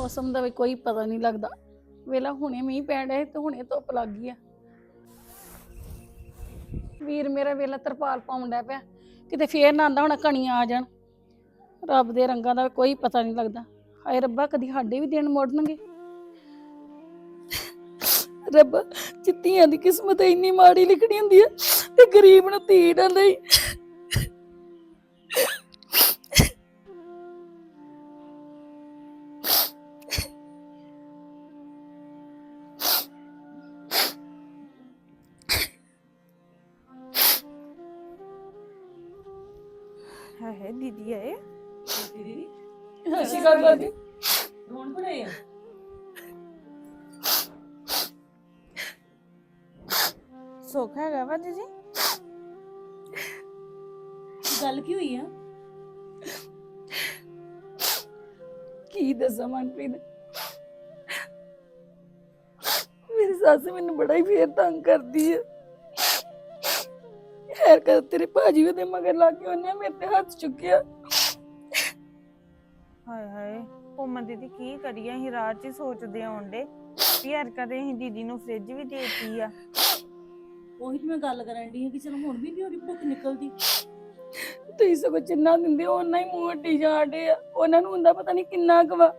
ਮੌਸਮ ਦਾ ਵੀ ਕੋਈ ਪਤਾ ਨਹੀਂ ਲੱਗਦਾ। ਵੇਲਾ ਹੁਣੇ ਮੀਂਹ ਪੈਣ ਡਿਆ ਤੇ ਹੁਣੇ ਧੁੱਪ ਲੱਗ ਗਈ ਆ। ਵੀਰ ਮੇਰਾ ਵੇਲਾ ਤਰਪਾਲ ਪਾਉਣ ਡਿਆ ਪਿਆ। ਕਿਤੇ ਫੇਰ ਨਾ ਆਂਦਾ ਹੁਣ ਕਣੀਆਂ ਆ ਜਾਣ। ਰੱਬ ਦੇ ਰੰਗਾਂ ਦਾ ਕੋਈ ਪਤਾ ਨਹੀਂ ਲੱਗਦਾ। ਹਾਏ ਰੱਬਾ, ਕਦੀ ਸਾਡੇ ਵੀ ਦਿਨ ਮੋੜਨਗੇ। ਰੱਬ, ਚਿੱਤੀਆਂ ਦੀ ਕਿਸਮਤ ਇੰਨੀ ਮਾੜੀ ਲਿਖਣੀ ਹੁੰਦੀ ਹੈ ਤੇ ਗਰੀਬ ਨੂੰ ਧੀ ਨਾ ਲਈ ਹੈ ਹੈ ਦੀਦੀ ਆਏ ਦੀਦੀ ਹਸੀ ਕਰ ਕਰਦੀ ਰੋਣ ਪੜੇ ਆ ਸੁੱਖ ਹੈਗਾ ਵਾ ਦੀਦੀ ਗੱਲ ਕੀ ਹੋਈ ਆ ਕੀ ਦੱਸਾਂ ਮਨਪ੍ਰੀਤ ਮੇਰੀ ਸੱਸ ਮੈਨੂੰ ਬੜਾ ਹੀ ਫੇਰ ਤੰਗ ਕਰਦੀ ਹੈ ਹੈਰ ਕਰ ਤੇਰੇ ਭਾਜੀ ਉਹਦੇ ਮਗਰ ਲੱਗ ਕੇ ਉਹਨੇ ਮੇਰੇ ਤੇ ਹੱਥ ਚੁੱਕਿਆ। ਹਾਏ ਹਾਏ ਕੋਮਾ ਦੀਦੀ ਕੀ ਕਰੀਏ? ਅਸੀਂ ਰਾਤ 'ਚ ਹੀ ਸੋਚਦੇ ਆਉਂਦੇ ਵੀ ਯਾਰ ਕਦੇ ਅਸੀਂ ਦੀਦੀ ਨੂੰ ਫ੍ਰਿਜ ਵੀ ਦੇਤੀ ਆ। ਉਹੀ ਤੇ ਮੈਂ ਗੱਲ ਕਰਨ ਦੀ ਹਾਂ ਕਿ ਚਲ ਹੁਣ ਵੀ ਨਹੀਂ ਉਹਦੀ ਭੁੱਖ ਨਿਕਲਦੀ। ਤੁਸੀਂ ਸਗੋਂ ਜਿੰਨਾ ਦਿੰਦੇ ਹੋ ਉਹਨਾਂ ਹੀ ਮੂੰਹ ਅੱਡੀ ਜਾਂਦੇ ਆ। ਉਹਨਾਂ ਨੂੰ ਹੁੰਦਾ ਪਤਾ ਨਹੀਂ ਕਿੰਨਾ ਕੁ ਵਾ।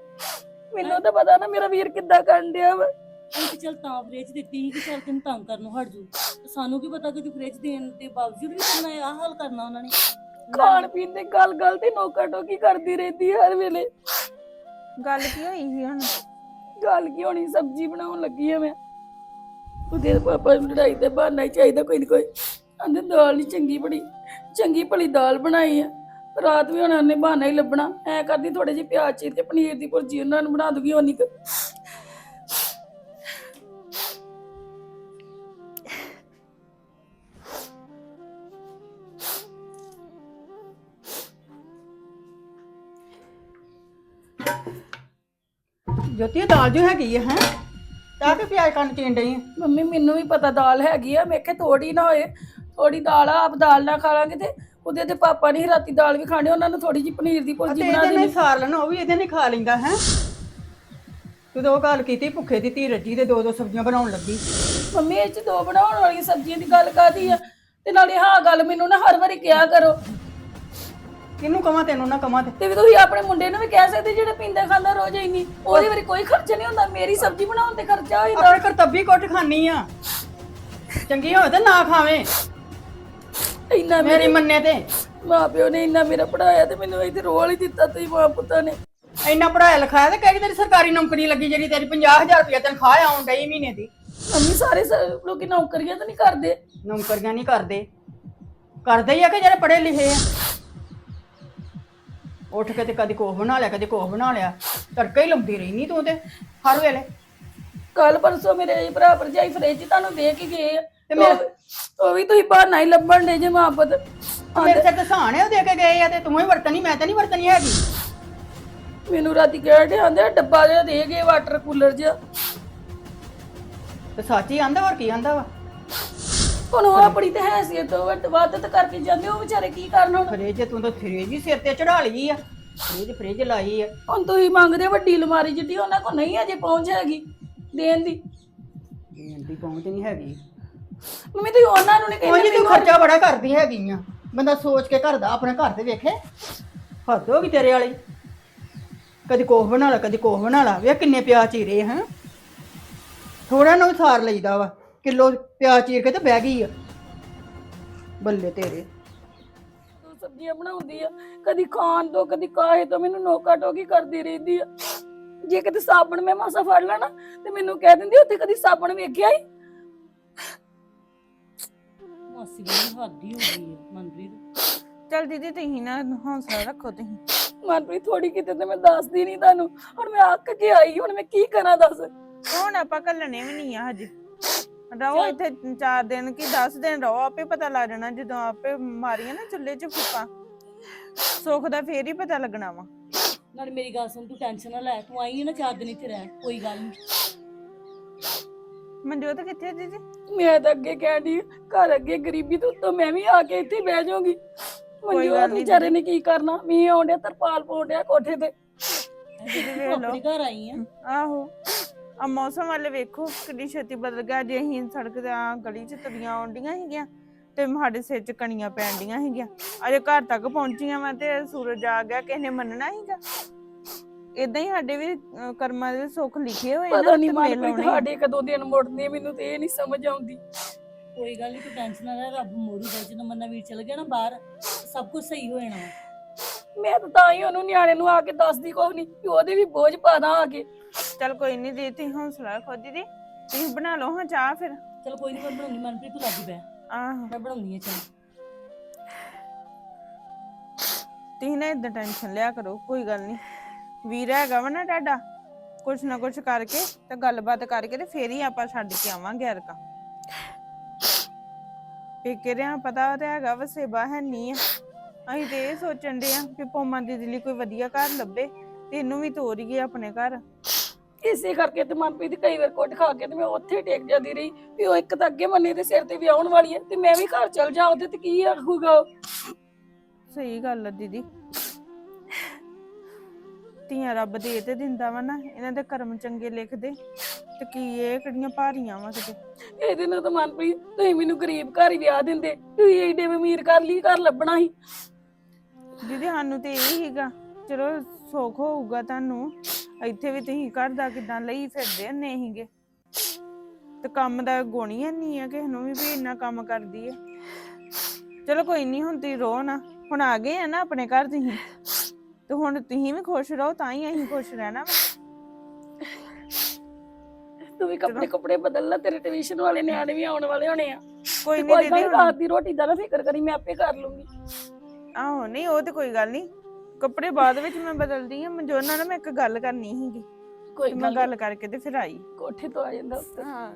ਮੈਨੂੰ ਤਾਂ ਪਤਾ ਨਾ ਮੇਰਾ ਵੀਰ ਕਿੱਦਾਂ ਕਰਨ ਡਿਆ ਵਾ। ਚਲ ਤਾਂ ਫ੍ਰਿਜ ਦਿੱਤੀ ਸੀ ਕਿ ਚਲ ਤੈਨੂੰ ਤੰਗ ਕਰਨੋਂ ਹਟ ਜੂ ਸਾਨੂੰ ਕੀ ਪਤਾ ਕਿ ਫ੍ਰਿਜ ਦੇਣ ਦੇ ਬਾਵਜੂਦ ਵੀ ਕਰਨਾ ਆਹ ਹਾਲ ਕਰਨਾ ਉਹਨਾਂ ਨੇ। ਖਾਣ ਪੀਣ ਦੇ ਗੱਲ ਗੱਲ ਤੇ ਨੋਕਾ ਟੋਕੀ ਕਰਦੀ ਰਹਿੰਦੀ ਹਰ ਵੇਲੇ। ਗੱਲ ਕੀ ਹੋਈ ਸੀ ਹੁਣ? ਗੱਲ ਕੀ ਹੋਣੀ ਸਬਜ਼ੀ ਬਣਾਉਣ ਲੱਗੀ ਆ ਮੈਂ। ਉਹਦੇ ਪਾਪਾ ਨੂੰ ਲੜਾਈ ਤੇ ਬਹਾਨਾ ਹੀ ਚਾਹੀਦਾ ਕੋਈ ਨਾ ਕੋਈ। ਆਂਦੇ ਦਾਲ ਨਹੀਂ ਚੰਗੀ ਬਣੀ। ਚੰਗੀ ਭਲੀ ਦਾਲ ਬਣਾਈ ਆ। ਰਾਤ ਵੀ ਹੁਣ ਉਹਨੇ ਬਹਾਨਾ ਹੀ ਲੱਭਣਾ। ਐ ਕਰਦੀ ਥੋੜੇ ਜਿਹੇ ਪਿਆਜ਼ ਚੀਰ ਕੇ ਪਨੀਰ ਦੀ ਭੁਰਜੀ ਉਹਨਾਂ ਨੂੰ ਬਣਾ ਦੂਗੀ ਕੁ। ਦਾਲ ਜੋ ਹੈਗੀ ਹੈ? ਹੈ ਤਾਂ ਕਿ ਪਿਆਜ਼ ਕੰਨ ਚੀਣ ਡਈ ਮੰਮੀ ਮੈਨੂੰ ਵੀ ਪਤਾ ਦਾਲ ਹੈਗੀ ਆ ਮੈਂ ਕਿਹਾ ਥੋੜੀ ਨਾ ਹੋਏ। ਥੋੜੀ ਦਾਲ ਆ ਆਪ ਦਾਲ ਨਾ ਖਾ ਲਾਂਗੇ ਤੇ ਉਹਦੇ ਤੇ ਪਾਪਾ ਨਹੀਂ ਰਾਤੀ ਦਾਲ ਵੀ ਖਾਣੀ ਉਹਨਾਂ ਨੂੰ ਥੋੜੀ ਜਿਹੀ ਪਨੀਰ ਦੀ ਭੁਰਜੀ ਅਤੇ ਬਣਾ ਇਹਦੇ ਦੇਣੀ ਨਾਲ ਸਾਰ ਲੈਣਾ ਉਹ ਵੀ ਇਹਦੇ ਨਾਲ ਖਾ ਲੈਂਦਾ ਹੈ? ਤੂੰ ਤਾਂ ਉਹ ਗੱਲ ਕੀਤੀ ਭੁੱਖੇ ਦੀ ਧੀ ਰੱਜੀ ਤੇ ਦੋ ਦੋ ਸਬਜ਼ੀਆਂ ਬਣਾਉਣ ਲੱਗੀ। ਮੰਮੀ ਇਹ ਚ ਦੋ ਬਣਾਉਣ ਵਾਲੀਆਂ ਸਬਜ਼ੀਆਂ ਦੀ ਗੱਲ ਕਾਦੀ ਆ? ਤੇ ਨਾਲੇ ਹਾਂ ਗੱਲ ਮੈਨੂੰ ਨਾ ਹਰ ਵਾਰੀ ਕਿਹਾ ਕਰੋ। ਕਿਹਨੂੰ ਕਵਾਂ ਤੈਨੂੰ ਨਾ ਕਵਾਂ ਤੇ। ਤੇ ਵੀ ਤੁਸੀਂ ਆਪਣੇ ਮੁੰਡੇ ਨੂੰ ਵੀ ਕਹਿ ਸਕਦੇ ਜਿਹੜਾ ਪੀਂਦਾ ਖਾਂਦਾ ਰੋਜ਼ ਇੰਨੀ। ਉਹਦੇ ਵਾਰੀ ਕੋਈ ਖਰਚ ਨਹੀਂ ਹੁੰਦਾ ਮੇਰੀ ਸਬਜ਼ੀ ਬਣਾਉਣ ਤੇ ਖਰਚਾ ਹੋਈਦਾ ਆਪਣੇ ਕਰਤੱਬੀ ਕੁੱਟ ਖਾਨੀ ਆ। ਚੰਗੀ ਹੋਵੇ ਤੇ ਨਾ ਖਾਵੇਂ। ਇੰਨਾ ਮੇਰੀ ਮੰਨੇ ਤੇ। ਮਾਂ ਪਿਓ ਨੇ ਇੰਨਾ ਮੇਰਾ ਪੜਾਇਆ ਤੇ ਮੈਨੂੰ ਇੱਥੇ ਰੋਲ ਹੀ ਦਿੱਤਾ ਤੁਸੀਂ ਮਾਂ ਪੁੱਤਾਂ ਨੇ। ਇੰਨਾ ਪੜਾਇਆ ਲਿਖਾਇਆ ਤੇ ਕਿਹੜੀ ਤੇਰੀ ਸਰਕਾਰੀ ਨੌਕਰੀ ਲੱਗੀ ਜਿਹੜੀ ਤੇਰੀ 50000 ਰੁਪਏ ਤਨਖਾਹ ਆਉਣ ਡਈ ਮਹੀਨੇ ਦੀ। ਮੰਮੀ ਸਾਰੇ ਸ- ਲੋਕੀ ਨੌਕਰੀਆਂ ਤਾਂ ਨਹੀਂ ਕਰਦੇ। ਨੌਕਰੀਆਂ ਨਹੀਂ ਕਰਦੇ। ਕਰਦੇ ਹੀ ਆ ਕਿ ਜਿਹੜੇ ਪੜ੍ਹੇ ਲਿਖੇ ਆ। ਉੱਠ ਕੇ ਤੇ ਕਦੀ ਕੋਹ ਬਣਾ ਲਿਆ ਕਦੀ ਕੋਹ ਬਣਾ ਲਿਆ। ਤੜਕਾ ਹੀ ਲਾਉਂਦੀ ਰਹਿਨੀ ਤੂੰ ਤੇ ਹਰ ਵੇਲੇ। ਕੱਲ ਪਰਸੋਂ ਮੇਰੇ ਭਰਾ ਭਰਜਾਈ ਫਰੇਜ ਤੁਹਾਨੂੰ ਦੇ ਕੇ ਗਏ ਆ। ਤੇ ਮੈਂ- ਉਹ- ਉਹ ਵੀ ਤੁਸੀਂ ਬਹਾਨਾ ਹੀ ਲੱਭਣ ਦੇ ਜੇ ਮਾਂ ਪੁੱਤ ਮੇਰੇ ਤੇ ਹੈ ਉਹ ਦੇ ਕੇ ਗਏ ਆ ਤੇ ਤੂੰ ਹੀ ਵਰਤਣੀ ਮੈਂ ਤਾਂ ਨਹੀਂ ਵਰਤਣੀ ਹੈਗੀ। ਮੈਨੂੰ ਰਾਤੀ ਕਹਿ ਡੇ ਆਂਦੇ ਡੱਬਾ ਜਿਹਾ ਦੇ ਗਏ ਵਾਟਰ ਕੂਲਰ ਜਿਹਾ। ਤੇ ਸੱਚ ਹੀ ਆਂਦਾ ਹੋਰ ਕੀ ਆਂਦਾ ਵਾ? ਹੁਣ ਉਹ ਆਪਣੀ ਤੇ ਹੈਸੀਅਤ ਤੋਂ ਵੱਧ ਵੱਧ ਤਾਂ ਕਰਕੇ ਜਾਂਦੇ ਉਹ ਵਿਚਾਰੇ ਕੀ ਕਰਨ ਹੁਣ? ਫਰੇਜ ਤੂੰ ਤਾਂ ਫਰੇਜ ਹੀ ਸਿਰ ਤੇ ਚੜਾ ਲਈ ਆ। ਫਰੇਜ ਫਰੇਜ ਲਾਈ ਆ। ਹੁਣ ਤੁਸੀਂ ਮੰਗਦੇ ਵੱਡੀ ਅਲਮਾਰੀ ਜਿੱਡੀ ਉਹਨਾਂ ਕੋਲ ਨਹੀਂ ਅਜੇ ਪਹੁੰਚ ਹੈਗੀ ਦੇਣ ਦੀ। ਇੰਦੀ ਪਹੁੰਚ ਨਹੀਂ ਹੈਗੀ। ਮੰਮੀ ਤੁਸੀਂ ਉਹਨਾਂ ਨੂੰ ਨਹੀਂ ਕਹਿੰਦੇ ਤੂੰ ਖਰਚਾ ਬੜਾ ਕਰਦੀ ਹੈਗੀ ਆ। ਬੰਦਾ ਸੋਚ ਕੇ ਘਰ ਦਾ ਆਪਣੇ ਘਰ ਦੇ ਵੇਖੇ। ਹੱਦ ਹੋ ਗਈ ਤੇਰੇ ਵਾਲੀ। ਕਦੀ ਕੋਹ ਬਣਾ ਲਾ ਕਦੀ ਕੋਹ ਬਣਾ ਲਾ। ਵੇ ਕਿੰਨੇ ਪਿਆ ਚੀਰੇ ਹੈ। ਥੋੜਾ ਨੂੰ ਸਾਰ ਲਈਦਾ ਵਾ। ਕਿਲੋ ਪਿਆ ਚੀਰ ਕੇ ਤੇ ਬਹਿ ਗਈ ਆ। ਬੱਲੇ ਤੇਰੇ। ਤੂੰ ਸਬਜ਼ੀਆਂ ਬਣਾਉਂਦੀ ਆ ਕਦੀ ਖਾਣ ਤੋਂ ਕਦੀ ਕਾਹੇ ਤੋਂ ਮੈਨੂੰ ਨੋਕਾ ਟੋਕੀ ਕਰਦੀ ਰਹਿੰਦੀ ਆ। ਜੇ ਕਿਤੇ ਸਾਬਣ ਮੈਂ ਮਾਸਾ ਫੜ ਲੈਣਾ ਤੇ ਮੈਨੂੰ ਕਹਿ ਦਿੰਦੀ ਉੱਥੇ ਕਦੀ ਸਾਬਣ ਵੇਖਿਆ ਹੀ ਮਾਸੀ ਬਣੀ ਹੱਦ ਹੀ ਹੋ ਗਈ ਹੈ ਮਨਪ੍ਰੀਤ। ਚਲ ਦੀਦੀ ਤੁਸੀਂ ਨਾ ਹੌਸਲਾ ਰੱਖੋ ਤੁਸੀਂ। ਮਨਪ੍ਰੀਤ ਥੋੜੀ ਕਿਤੇ ਤੇ ਮੈਂ ਦੱਸਦੀ ਨਹੀਂ ਤੁਹਾਨੂੰ। ਹੁਣ ਮੈਂ ਅੱਕ ਕੇ ਆਈ ਹੁਣ ਮੈਂ ਕੀ ਕਰਾਂ ਦੱਸ? ਹੁਣ ਆਪਾਂ ਕੱਲਣੇ ਵੀ ਨਹੀਂ ਆ ਹਜੇ। ਰਹੋ ਇੱਥੇ 4 ਦਿਨ ਕੀ 10 ਦਿਨ ਰਹੋ ਆਪੇ ਪਤਾ ਲੱਗ ਜਾਣਾ ਜਦੋਂ ਆਪੇ ਮਾਰੀਆਂ ਨਾ ਚੁੱਲ੍ਹੇ 'ਚ ਫੁੱਕਾ। ਸੁੱਖ ਦਾ ਫੇਰ ਹੀ ਪਤਾ ਲੱਗਣਾ ਵਾ। ਨਾਲੇ ਮੇਰੀ ਗੱਲ ਸੁਣ ਤੂੰ ਟੈਨਸ਼ਨ ਨਾ ਲੈ ਤੂੰ ਆਈ ਹੈ ਨਾ ਚਾਰ ਦਿਨ ਇੱਥੇ ਰਹਿ ਕੋਈ ਗੱਲ ਨਹੀਂ ਮਨਜੋਤ ਕਿੱਥੇ ਆ ਦੀਦੀ? ਮੈਂ ਤਾਂ ਅੱਗੇ ਕਹਿਣੀ ਘਰ ਅੱਗੇ ਗਰੀਬੀ ਤੋਂ ਉੱਤੋਂ ਮੈਂ ਵੀ ਆ ਕੇ ਇੱਥੇ ਬਹਿ ਜਾਊਂਗੀ। ਗੱਲ ਨੀ ਵਿਚਾਰੇ ਨੇ ਕੀ ਕਰਨਾ? ਮੀਂਹ ਆਉਂਦਿਆ ਤਰਪਾਲ ਪਾਉਂਦਿਆ ਕੋਠੇ ਤੇ। ਦੀਦੀ ਤੂੰ ਵੇਖ ਲਓ। ਆਪਣੇ ਘਰ ਆਈ ਆ। ਆਹੋ। ਆ ਮੌਸਮ ਵਾਲੇ ਵੇਖੋ ਕਿੰਨੀ ਛੇਤੀ ਬਦਲ ਗਿਆ। ਜੇ ਅਸੀਂ ਸੜਕ ਤੇ ਆ ਗਲੀ ਚ ਤੁਰੀਆਂ ਆਉਂਦੀਆਂ ਸੀਗੀਆਂ ਤੇ ਸਾਡੇ ਸਿਰ ਚ ਕਣੀਆਂ ਪੈਣ ਡੀਆਂ ਸੀਗੀਆਂ ਅਜੇ ਘਰ ਤੱਕ ਪਹੁੰਚੀਆਂ ਮੈਂ ਤੇ ਸੂਰਜ ਆ ਗਿਆ ਕਿਸੇ ਨੇ ਮੰਨਣਾ ਸੀਗਾ ਇਦਾਂ ਹੀ ਸਾਡੇ ਵੀ ਅਹ, ਕਰਮਾਂ ਦੇ ਸੁੱਖ ਲਿਖੇ ਹੋਏ ਪਤਾ ਨਹੀਂ ਤੇ ਮਨ ਮਿਲ ਆਉਣੇ। ਸਾਡੇ ਕਦੋਂ ਦਿਨ ਮੁੜਨੇ ਮੈਨੂੰ ਤੇ ਇਹ ਨਹੀਂ ਸਮਝ ਆਉਂਦੀ। ਕੋਈ ਗੱਲ ਨਹੀਂ ਤੂੰ ਟੈਨਸ਼ਨ ਨਾ ਲੈ ਰੱਬ ਮੋੜੂਗਾ ਜਦੋਂ ਮੰਨਾ ਵੀਰ ਚਲ ਗਿਆ ਨਾ ਬਾਹਰ ਸਭ ਕੁਝ ਸਹੀ ਹੋ ਜਾਣਾ। ਮੈਂ ਤਾਂ ਤਾਂ ਹੀ ਉਹਨੂੰ ਨਿਆਣੇ ਨੂੰ ਆ ਕੇ ਦੱਸਦੀ ਕੁਛ ਨਹੀਂ ਕਿ ਉਹਦੇ ਵੀ ਬੋਝ ਪਾਦਾ ਆ ਕੇ। ਚੱਲ ਕੋਈ ਨਹੀਂ ਦੀ ਤੁਸੀਂ ਹੌਸਲਾ ਰੱਖੋ ਦੀਦੀ। ਤੁਸੀਂ ਬਣਾ ਲਓ ਹਾਂ ਚਾਹ ਫਿਰ। ਚਲ ਕੋਈ ਨਹੀਂ ਮੈਂ ਬਣਾਉਣੀ ਮਨਪ੍ਰੀਤ ਤੂੰ ਲੱਗ ਪੈ। ਆਹੋ। ਮੈਂ ਬਣਾਉਣੀ ਆ ਚਲ ਤੁਸੀਂ ਨਾ ਇਦਾਂ ਟੈਨਸ਼ਨ ਲਿਆ ਕਰੋ ਕੋਈ ਗੱਲ ਨਹੀਂ ਵੀਰ ਹੈਗਾ ਵਾ ਨਾ ਤੁਹਾਡਾ ਕੁਛ ਨਾ ਕੁਛ ਕਰਕੇ ਤੇ ਗੱਲਬਾਤ ਕਰਕੇ ਤੇ ਫੇਰ ਹੀ ਆਪਾਂ ਛੱਡ ਕੇ ਆਵਾਂਗੇ ਅਰਕਾ ਪੇਕੇ ਰਿਆਂ ਪਤਾ ਤੇ ਹੈਗਾ ਵਾ ਸੇਵਾ ਹੈ ਨਹੀਂ ਆ। ਅਸੀਂ ਤੇ ਇਹ ਸੋਚਣ ਦੇ ਆ ਕਿ ਪੋਮਾ ਦੀਦੀ ਲਈ ਕੋਈ ਵਧੀਆ ਘਰ ਲੱਭੇ ਤੇ ਇਹਨੂੰ ਵੀ ਤੋਰੀਏ ਆਪਣੇ ਘਰ। ਇਸੇ ਕਰਕੇ ਤੇ ਮਨਪ੍ਰੀਤ ਕਈ ਵਾਰ ਕੁੱਟ ਖਾ ਕੇ ਤੇ ਮੈਂ ਉੱਥੇ ਹੀ ਟੇਕ ਜਾਂਦੀ ਰਹੀ ਵੀ ਉਹ ਇੱਕ ਤਾਂ ਅੱਗੇ ਮੰਨੇ ਦੇ ਸਿਰ ਤੇ ਵੀ ਆਉਣ ਵਾਲੀ ਹੈ ਤੇ ਮੈਂ ਵੀ ਘਰ ਚਲ ਜਾ ਉਹਦੇ ਤੇ ਕੀ ਆਖੂਗਾ ਉਹ? ਸਹੀ ਗੱਲ ਆ ਦੀਦੀ। ਧੀਆਂ ਰੱਬ ਦੇ ਤੇ ਦਿੰਦਾ ਵਾ ਨਾ ਇਹਨਾਂ ਦੇ ਕਰਮ ਚੰਗੇ ਲਿਖਦੇ। ਤੇ ਕੀ ਇਹ ਕਿਹੜੀਆਂ ਭਾਰੀਆਂ ਵਾ ਕਿਤੇ? ਇਹਦੇ ਨਾਲ ਤਾਂ ਮਨਪ੍ਰੀਤ ਤੁਸੀਂ ਮੈਨੂੰ ਗਰੀਬ ਘਰ ਹੀ ਵਿਆਹ ਦਿੰਦੇ ਤੁਸੀਂ ਏਡੇ ਅਮੀਰ ਕਰ ਲਈ ਘਰ ਲੱਭਣਾ ਸੀ। ਦੀਦੀ ਸਾਨੂੰ ਤੇ ਇਹ ਹੀਗਾ ਚਲੋ ਸੁੱਖ ਹੋਊਗਾ ਤੁਹਾਨੂੰ। ਇੱਥੇ ਵੀ ਤੁਸੀਂ ਘਰ ਦਾ ਕਿਦਾਂ ਲਈ ਫਿਰਦੇ ਹੁੰਦੇ ਸੀਗੇ? ਤੇ ਕੰਮ ਦਾ ਗੁਣ ਨਹੀਂ ਆ ਕਿਸੇ ਨੂੰ ਵੀ ਵੀ ਇੰਨਾ ਕੰਮ ਕਰਦੀ ਹੈ ਚਲੋ ਕੋਈ ਨਹੀਂ ਹੁਣ ਤੁਸੀਂ ਰੋ ਨਾ। ਹੁਣ ਆ ਗਏ ਆ ਨਾ ਆਪਣੇ ਘਰ ਤੁਸੀਂ। ਤੇ ਹੁਣ ਤੁਸੀਂ ਵੀ ਖੁਸ਼ ਰਹੋ ਤਾਂ ਹੀ ਅਸੀਂ ਖੁਸ਼ ਰਹਿਣਾ ਵਾ। ਤੂੰ ਵੀ ਕੱਪੜੇ ਕੱਪੜੇ ਬਦਲ ਲੈ ਤੇਰੇ ਟਿਊਸ਼ਨ ਵਾਲੇ ਨਿਆਣੇ ਵੀ ਆਉਣ ਵਾਲੇ ਹੋਣੇ ਆ। ਕੋਈ ਨਹੀਂ ਕੋਈ ਗੱਲ ਦੀਦੀ ਨੀ, ਰਾਤ ਦੀ ਰੋਟੀ ਦਾ ਨਾ ਫਿਕਰ ਕਰੀ ਮੈਂ ਆਪੇ ਕਰ ਲੂੰਗੀ। ਆਹੋ ਨਹੀਂ ਉਹ ਤੇ ਕੋਈ ਗੱਲ ਨਹੀਂ ਕੱਪੜੇ ਬਾਅਦ ਵਿੱਚ ਮੈਂ ਬਦਲਦੀ ਆ ਮਨਜੋਤ ਨਾਲ ਨਾ ਮੈਂ ਇੱਕ ਗੱਲ ਕਰਨੀ ਸੀਗੀ ਕੋਈ ਤੇ ਮੈਂ ਗੱਲ ਗੱਲ ਕਰਕੇ ਤੇ ਫਿਰ ਆਈ। ਕੋਠੇ ਤੋਂ ਆ ਜਾਂਦਾ ਉੱਤੇ। ਹਾਂ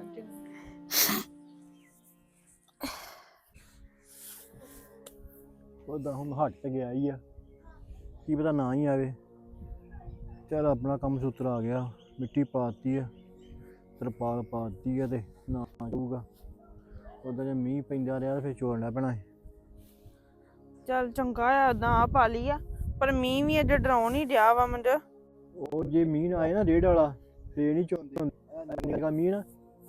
ਉਹਦਾ ਹੁਣ ਹਟ ਤੇ ਗਿਆ ਹੀ ਆ। ਕੀ ਪਤਾ ਨਾ ਹੀ ਆਵੇ। ਚਲ ਆਪਣਾ ਕੰਮ ਸੂਤਰ ਆ ਗਿਆ ਮਿੱਟੀ ਪਾਤੀ ਆ ਤਰਪਾਲ ਪਾਤੀ ਆ ਤੇ ਨਾ ਜਾਊਗਾ ਉਹਦਾ ਜੇ ਮੀਂਹ ਪੈਂਦਾ ਰਿਹਾ ਤਾਂ ਫਿਰ ਚੋੜਨਾ ਪੈਣਾ ਹੈ ਚੱਲ ਚੰਗਾ ਆ ਉਦਾਂ ਆ ਪਾ ਲਈ ਆ। ਪਰ ਮੀਂਹ ਵੀ ਅੱਜ ਡਰਾਉਣ ਹੀ ਡਿਆ ਵਾ ਮੰਜ ਉਹ ਜੇ ਮੀਂਹ ਨਾ ਆਏ ਨਾ ਰੇਡ ਵਾਲਾ ਫੇਰ ਨਹੀਂ ਚੋਂਦੇ ਨਿੱਕਾ ਮੀਂਹ ਨਾ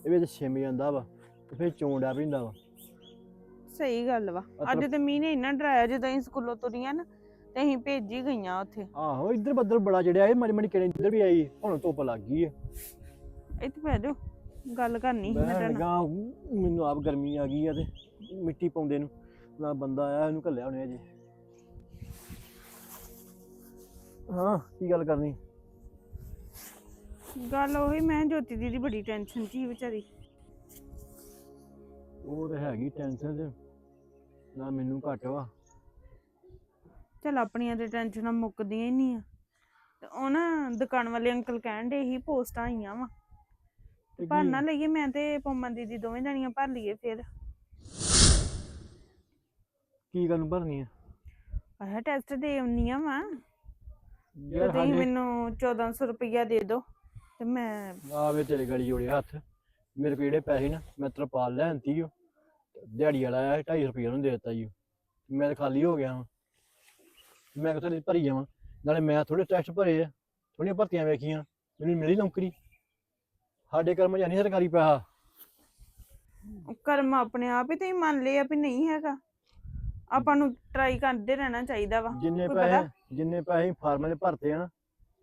ਇਹ ਵਿੱਚ ਛਿਮ ਜਾਂਦਾ ਵਾ ਤੇ ਫਿਰ ਚੋਂਡਾ ਪੈਂਦਾ ਵਾ। ਸਹੀ ਗੱਲ ਵਾ। ਅੱਜ ਤੇ ਮੀਂਹ ਨੇ ਇੰਨਾ ਡਰਾਇਆ ਜਦੋਂ ਅਸੀਂ ਸਕੂਲੋਂ ਤੁਰੀਆਂ ਨਾ ਤੇ ਅਸੀਂ ਭੇਜ ਹੀ ਗਈਆਂ ਉੱਥੇ। ਆਹੋ ਇੱਧਰ ਬੱਦਲ ਬੜਾ ਚੜਿਆ ਇਹ ਮਾੜੀ ਮਾੜੀ ਕਿਹੜੇ ਇੱਧਰ ਵੀ ਆਈ ਹੁਣ ਧੁੱਪ ਲੱਗ ਗਈ ਆ। ਇੱਥੇ ਬਹਿ ਜਾਓ ਗੱਲ ਕਰਨੀ ਸੀ ਮੈਂ ਲੱਗਾ ਮੈਨੂੰ ਆਪ ਗਰਮੀ ਆ ਗਈ ਆ ਤੇ ਮਿੱਟੀ ਪਾਉਂਦੇ ਨੂੰ। ਨਾ ਬੰਦਾ ਆਇਆ ਇਹਨੂੰ ਘੱਲਿਆ ਹੋਣੇ ਅਜੇ। ਹਾਂ ਕੀ ਗੱਲ ਕਰਨੀ? ਗੱਲ ਉਹੀ ਮੈਂ ਜੋਤੀ ਦੀਦੀ ਬੜੀ ਟੈਨਸ਼ਨ 'ਚ ਸੀ ਵਿਚਾਰੀ। ਉਹ ਤੇ ਹੈਗੀ ਟੈਨਸ਼ਨ ਤੇ ਨਾ ਮੈਨੂੰ ਘੱਟ ਵਾ। ਚੱਲ ਆਪਣੀਆਂ ਤੇ ਟੈਨਸ਼ਨਾਂ ਮੁੱਕਦੀਆਂ ਹੀ ਨਹੀਂ ਆ। ਤੇ ਉਹ ਨਾ ਦੁਕਾਨ ਵਾਲੇ ਅੰਕਲ ਕਹਿਣ ਦੇ ਹੀ ਪੋਸਟਾਂ ਆਈਆਂ ਵਾ। ਤੇ ਭਰ ਨਾ ਲਈਏ ਮੈਂ ਤੇ ਪਮਨ ਦੀਦੀ ਦੋਵੇਂ ਜਣੀਆਂ ਭਰ ਲਈਏ ਫਿਰ। ਕੀ ਗੱਲ ਨੂੰ ਭਰਨੀ ਆ? ਆਹ ਟੈਸਟ ਦੇ ਆਉਣੀਆਂ ਵਾ। ਯਾਰ ਤੁਸੀਂ ਮੈਨੂੰ 1400 ਰੁਪਈਆ ਦੇ ਦਿਓ ਤੇ ਮੈਂ ਆਵੇ ਤੇਰੇ ਗਲੀ ਜੋੜੇ ਹੱਥ। ਮੇਰੇ ਕੋਲ ਜਿਹੜੇ ਪੈਸੇ ਨਾ ਮੈਂ ਤਰਪਾਲ ਲੈਣਤੀ ਓ ਦਿਹਾੜੀ ਵਾਲਾ ਆਇਆ 250 ਰੁਪਏ ਉਹਨੂੰ ਦੇ ਦਿੱਤਾ ਜੀ ਮੈਂ ਤਾਂ ਖਾਲੀ ਹੋ ਗਿਆ ਹਾਂ ਮੈਂ ਕਿੱਥੇ ਭਰੀ ਜਾਵਾਂ। ਨਾਲੇ ਮੈਂ ਥੋੜੇ ਟੈਸਟ ਭਰੇ ਆ ਥੋੜੀਆਂ ਭਰਤੀਆਂ ਵੇਖੀਆਂ ਮੈਨੂੰ ਮਿਲੀ ਨੌਕਰੀ। ਸਾਡੇ ਕਰਮ ਜਾਨੀ ਸਰਕਾਰੀ ਪੈਸਾ। ਕਰਮ ਆਪਣੇ ਆਪ ਹੀ ਤੁਸੀਂ ਮੰਨ ਲਿਆ ਵੀ ਨਹੀਂ ਹੈਗਾ। ਆਪਾਂ ਨੂੰ ਟਰਾਈ ਕਰਦੇ ਰਹਿਣਾ ਚਾਹੀਦਾ ਵਾ ਜਿੰਨੇ ਕੋਈ ਪੈਸੇ ਪਤਾ? ਜਿੰਨੇ ਪੈਸੇ ਫਾਰਮਾਂ ਦੇ ਭਰਤੇ ਆ ਨਾ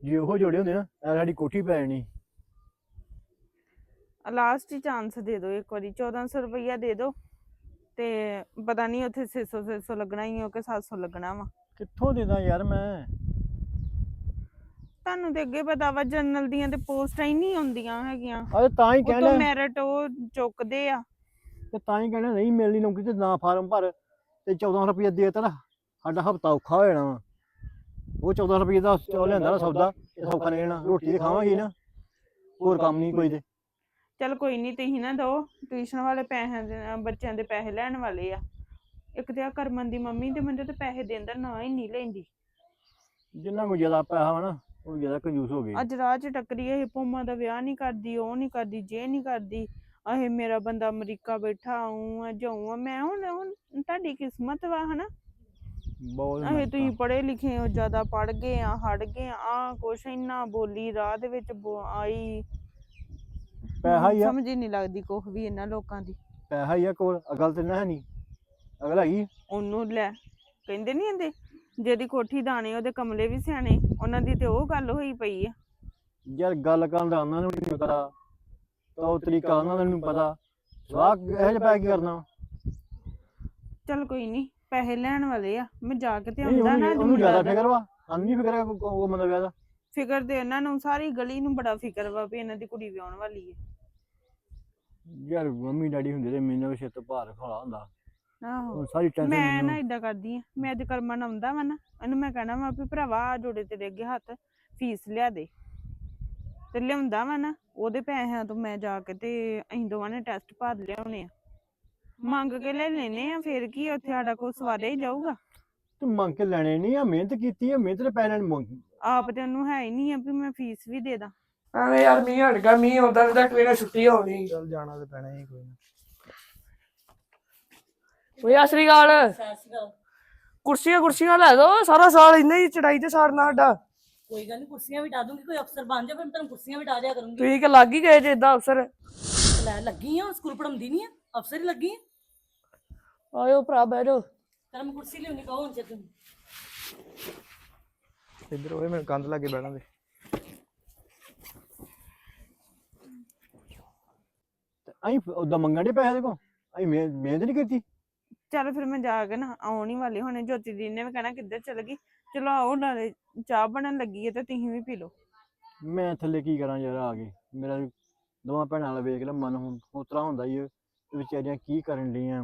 ਜੇ ਉਹ ਜੋੜੇ ਹੁੰਦੇ ਨਾ ਐ ਸਾਡੀ ਕੋਠੀ ਪੈ ਜਾਣੀ। ਲਾਸਟ ਹੀ ਚਾਂਸ ਦੇ ਦਿਓ ਇੱਕ ਵਾਰੀ 1400 ਰੁਪਈਆ ਦੇ ਦਿਓ। ਤੇ ਪਤਾ ਨਹੀਂ ਉੱਥੇ 600 600 ਲੱਗਣਾ ਹੀ ਹੋ ਕਿ 700 ਲੱਗਣਾ ਵਾ। ਕਿੱਥੋਂ ਦੇਦਾ ਯਾਰ ਮੈਂ? ਤੁਹਾਨੂੰ ਤੇ ਅੱਗੇ ਪਤਾ ਵਾ ਜਨਰਲ ਦੀਆਂ ਤੇ ਪੋਸਟਾਂ ਹੀ ਨਹੀਂ ਆਉਂਦੀਆਂ ਹੈਗੀਆਂ। ਅਰੇ ਤਾਂ ਹੀ ਉਤੋਂ ਕਹਿਣਾ। ਮੈਰਿਟ ਉਹ ਚੁੱਕਦੇ ਆ। ਤੇ ਤਾਂ ਹੀ ਕਹਿਣਾ ਨਹੀਂ ਮਿਲਣੀ ਨੌਕਰੀ ਤੇ ਨਾ ਫਾਰਮ ਭਰ ਤੇ 14 ਰੁਪਏ ਦੇ ਤਾ ਨਾ ਸਾਡਾ ਹਫਤਾ ਔਖਾ ਹੋ ਜਾਣਾ ਵਾ। ਉਹ 14 ਰੁਪਏ ਦਾ ਉਹ ਲਿਆਂਦਾ ਨਾ ਸੌਦਾ ਇਹ ਸੌਖਾ ਨਹੀਂ ਲੈਣਾ ਰੋਟੀ ਤੇ ਖਾਵਾਂਗੇ ਨਾ। ਹੋਰ ਕੰਮ ਨਹੀਂ ਕੋਈ ਤੇ। ਚਲ ਕੋਈ ਨਹੀਂ ਤੁਸੀਂ ਨਾ ਦੋ ਟਿਊਸ਼ਨ ਵਾਲੇ ਪੈਸੇ ਦੇ- ਬੱਚਿਆਂ ਦੇ ਪੈਸੇ ਲੈਣ ਵਾਲੇ ਆ। ਇੱਕ ਤੇ ਆ ਕਰਮਨ ਦੀ ਮੰਮੀ ਤੇ ਮੈਨੂੰ ਤੇ ਪੈਸੇ ਦੇਣ ਦਾ ਨਾਂ ਹੀ ਨਹੀਂ ਲੈਂਦੀ। ਜਿੰਨਾ ਕੋ ਜ਼ਿਆਦਾ ਪੈਸਾ ਵਾ ਨਾ ਉਹ ਜ਼ਿਆਦਾ ਕੰਜੂਸ ਹੋ ਗਏ। ਅੱਜ ਰਾਹ 'ਚ ਟੱਕਰੀ ਇਹ ਪੋਮਾ ਦਾ ਵਿਆਹ ਨਹੀਂ ਕਰਦੀ ਉਹ ਨਹੀਂ ਕਰਦੀ ਜੇ ਨਹੀਂ ਕਰਦੀ ਆਹੇ ਮੇਰਾ ਬੰਦਾ ਅਮਰੀਕਾ ਬੈਠਾ ਆਉਂ ਆ ਜਾਉਂ ਆ ਮੈਂ ਹੁਣ ਹੁਣ ਤੁਹਾਡੀ ਕਿਸਮਤ ਵਾ ਹਨਾ? ਬਹੁਤ ਮਿਹਨਤ ਤੁਸੀਂ। ਪੜ੍ਹੇ ਲਿਖੇ ਹੋ ਜ਼ਿਆਦਾ ਪੜ ਗਏ ਆ ਹੜ ਗਏ ਆ ਆਹ ਕੁਛ ਇੰਨਾ ਬੋਲੀ ਰਾਹ ਦੇ ਵਿੱਚ ਬੋ- ਆਈ। ਪੈਸਾ ਹੀ ਆ। ਸਮਝ ਹੀ ਨਹੀਂ ਲੱਗਦੀ ਕੁਛ ਵੀ ਇਹਨਾਂ ਲੋਕਾਂ ਦੀ। ਪੈਸਾ ਹੀ ਆ ਕੋਲ ਅਗਲ ਤੇ ਨਾ ਹੈ ਨਹੀਂ। ਅਗਲ ਹੈਗੀ। ਉਹਨੂੰ ਲੈ ਕਹਿੰਦੇ ਨਹੀਂ ਹੁੰਦੇ ਜਿਹਦੀ ਕੋਠੀ ਦਾਣੇ ਉਹਦੇ ਕਮਲੇ ਵੀ ਸਿਆਣੇ ਉਹਨਾਂ ਦੀ ਤੇ ਉਹ ਗੱਲ ਹੋਈ ਪਈ ਆ। ਯਾਰ ਗੱਲ ਕਰਨ ਦਾ ਉਹਨਾਂ ਨੂੰ ਨਹੀਂ ਪਤਾ ਤਾਂ ਉਹ ਤਰੀਕਾ ਉਹਨਾਂ ਨੂੰ ਪਤਾ। ਸਵਾਹ ਇਹੋ ਜਿਹਾ ਪੈ ਕੀ ਕਰਨਾ। ਚੱਲ ਕੋਈ ਨਹੀਂ ਪੈਸੇ ਲੈਣ ਵਾਲੇ ਆ ਮੈਂ ਜਾ ਕੇ ਤੇ ਨਹੀਂ ਆਉਂਦਾ ਨਾ ਉਹਨੂੰ ਉਹਨੂੰ ਜ਼ਿਆਦਾ ਫਿਕਰ ਵਾ ਸਾਨੂੰ ਨਹੀਂ ਫਿਕਰ ਹੈ ਕੋ- ਕੋ ਮਤਲਬ ਇਹਦਾ। ਫਿਕਰ ਤੇ ਇਹਨਾਂ ਨੂੰ ਸਾਰੀ ਗਲੀ ਨੂੰ ਬੜਾ ਫਿਕਰ ਵਾ ਵੀ ਇਹਨਾਂ ਦੀ ਕੁੜੀ ਵਿਆਹਣ ਵਾਲੀ ਹੈ ਯਾਰ ਮੰਮੀ ਡੈਡੀ ਹੁੰਦੇ ਤੇ ਮੈਨੂੰ ਵੀ ਸਿਰ ਤੋਂ ਭਾਰ ਖੜਾ ਹੁੰਦਾ। ਆਹੋ ਹੁਣ ਸਾਰੀ ਟੈਨਸ਼ਨ ਮੈਂ ਨਾ ਮੈਨੂੰ ਇਦਾਂ ਕਰਦੀ ਆ ਮੈਂ ਅੱਜ ਕਰਮਨ ਆਉਂਦਾ ਵਾ ਨਾ ਇਹਨੂੰ ਮੈਂ ਕਹਿਣਾ ਵਾ ਵੀ ਭਰਾਵਾ ਆਹ ਜੋੜੇ ਤੇਰੇ ਅੱਗੇ ਹੱਥ ਫੀਸ ਲਿਆ ਦੇ। ਤੇ ਲਿਆਉਂਦਾ ਵਾ ਨਾ ਉਹਦੇ ਪੈਸਿਆਂ ਤੋਂ ਮੈਂ ਜਾ ਕੇ ਤੇ ਅਸੀਂ ਦੋਵਾਂ ਨੇ ਟੈਸਟ ਭਰ ਲਿਆਉਣੇ ਆ। ਮੰਗ ਕੇ ਲੈ ਲੈਨੇ ਆ ਫਿਰ ਕੀ ਉੱਥੇ ਸਾਡਾ ਕੋਈ ਸਵਾਦੇ ਹੀ ਜਾਊਗਾ। ਤੂੰ ਮੰਗ ਕੇ ਲੈਣੇ ਨਹੀਂ ਆ ਮਿਹਨਤ ਕੀਤੀ ਆ ਮਿਹਨਤ ਦੇ ਪੈਸੇ ਮੰਗ। ਆਪ ਤੇ ਉਹਨੂੰ ਹੈ ਹੀ ਨਹੀਂ ਆ ਵੀ ਮੈਂ ਫੀਸ ਵੀ ਦੇ ਦਾਂ। ਐਵੇਂ ਯਾਰ ਮੀਂਹ ਹਟ ਗਿਆ ਮੀਂਹ ਆਉਂਦਾ ਤੇ ਤੱਕ ਮੇਰਾ ਛੁੱਟੀ ਹੋਣੀ ਚੱਲ ਜਾਣਾ ਤੇ ਪੈਣਾ ਹੀ ਕੋਈ ਨਾ। ਓਏ ਅਸਰੀ ਗਾਲ ਸਤਿ ਸ਼੍ਰੀ ਅਕਾਲ। ਕੁਰਸੀਆਂ ਕੁਰਸੀਆਂ ਲੈ ਦੋ ਸਾਰਾ ਸਾਲ ਇੰਨਾ ਹੀ ਚੜਾਈ ਤੇ ਸਾੜਨਾ ਸਾਡਾ। ਕੋਈ ਗੱਲ ਨਹੀਂ ਕੁਰਸੀਆਂ ਵੀ ਡਾ ਦੂੰਗੀ ਕੋਈ ਅਫਸਰ ਬਣ ਜਾ ਫਿਰ ਮੈਂ ਤੈਨੂੰ ਕੁਰਸੀਆਂ ਵੀ ਡਾ ਦਿਆ ਕਰੂੰਗੀ। ਤੁਸੀਂ ਕਿ ਲੱਗ ਹੀ ਗਏ ਜੇ ਇਦਾਂ ਅਫਸਰ? ਲੈ ਲੱਗੀ ਆ ਸਕੂਲ ਪੜਾਉਂਦੀ ਨਹੀਂ ਆ। ਅਫਸਰ ਹੀ ਲੱਗੀ ਆਇਓ ਭਰਾ ਬਹਿ ਜਾਓ। ਤੇਰਾ ਮੈਂ ਕੁਰਸੀ ਲਿਆਉਣੀ ਕਹੋ ਹੁਣ ਜੇ ਤੂੰ। ਇੱਧਰ ਹੋਏ ਮੈਨੂੰ ਕੰਧ ਲੱਗੇ ਬਹਿਣਾ ਦੇ ਅਸੀਂ ਉਦਾਂ ਮੰਗਣ ਦੇ ਪੈਸੇ ਦੇ ਕੋ ਅਸੀਂ ਮਿਹਨਤ ਨਹੀਂ ਕੀਤੀ। ਚੱਲ ਫਿਰ ਮੈਂ ਜਾ ਕੇ ਨਾ ਆਉਣ ਹੀ ਵਾਲੀ ਹੁਣੇ ਜੋਤੀ ਦੀ ਨੇ ਵੀ ਕਹਿਣਾ ਕਿੱਧਰ ਚਲ ਗਈ। ਚਲੋ ਆਓ ਨਾਲੇ ਚਾਹ ਬਣਨ ਲੱਗੀ ਹੈ ਤੇ ਤੁਸੀਂ ਵੀ ਪੀ ਲਓ। ਮੈਂ ਥੱਲੇ ਕੀ ਕਰਾਂ ਯਾਰ ਆ ਕੇ। ਮੇਰਾ ਵੀ ਦੋਵਾਂ ਭੈਣਾਂ ਵਾਲਾ ਵੇਖ ਲੈ ਮਨ ਹੁਣ ਉਤਰਾ ਹੁੰਦਾ ਹੀ ਇਹ ਵਿਚਾਰੀਆਂ ਕੀ ਕਰਨ ਲੀਆਂ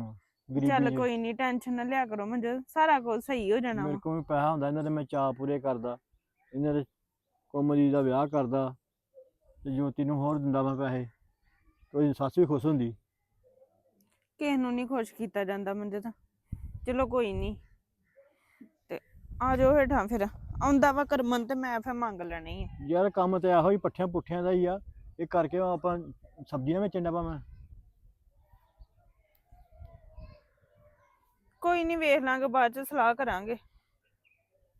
ਚੱਲ। ਕੋਈ ਨਹੀਂ ਟੈਨਸ਼ਨ ਨਾ ਲਿਆ ਕਰੋ ਮੰਜੋ ਸਾਰਾ ਕੁਝ ਸਹੀ ਹੋ ਜਾਣਾ ਮੇਰੇ ਵਾ। ਕੋਲ ਵੀ ਪੈਸਾ ਹੁੰਦਾ ਇਹਨਾਂ ਦੇ ਮੈਂ ਚਾਅ ਪੂਰੇ ਕਰਦਾ। ਇਹਨਾਂ ਦੇ ਕੋਮਲੀ ਦਾ ਵਿਆਹ ਕਰਦਾ ਤੇ ਜੋਤੀ ਨੂੰ ਹੋਰ ਦਿੰਦਾ ਮੈਂ ਪੈਸੇ ਤੇ ਉਹਦੀ ਸੱਸ ਵੀ ਖੁਸ਼ ਹੁੰਦੀ। ਕਿਸੇ ਨੂੰ ਨਹੀਂ ਖੁਸ਼ ਕੀਤਾ ਜਾਂਦਾ ਮੰਜੋ ਤਾਂ। ਚਲੋ ਕੋਈ ਨਹੀਂ ਤੇ ਆ ਜਾਓ ਹੇਠਾਂ ਫਿਰ। ਆਉਂਦਾ ਵਾ ਕਰਮਨ ਤੇ ਮੈਂ ਫਿਰ ਮੰਗ ਲੈਣੀ ਹੈ ਯਾਰ ਕੰਮ ਤੇ ਇਹੋ ਹੀ ਪੱਠਿਆਂ ਪੁੱਠਿਆਂ ਦਾ ਹੀ ਆ। ਇਹ ਕਰਕੇ ਆਪਾਂ ਸਬਜ਼ੀਆਂ ਵਿੱਚ ਡੱਬਾ ਮੈਂ। ਕੋਈ ਨਹੀਂ ਵੇਖ ਲਾਂਗੇ ਬਾਅਦ ਚ ਸਲਾਹ ਕਰਾਂਗੇ।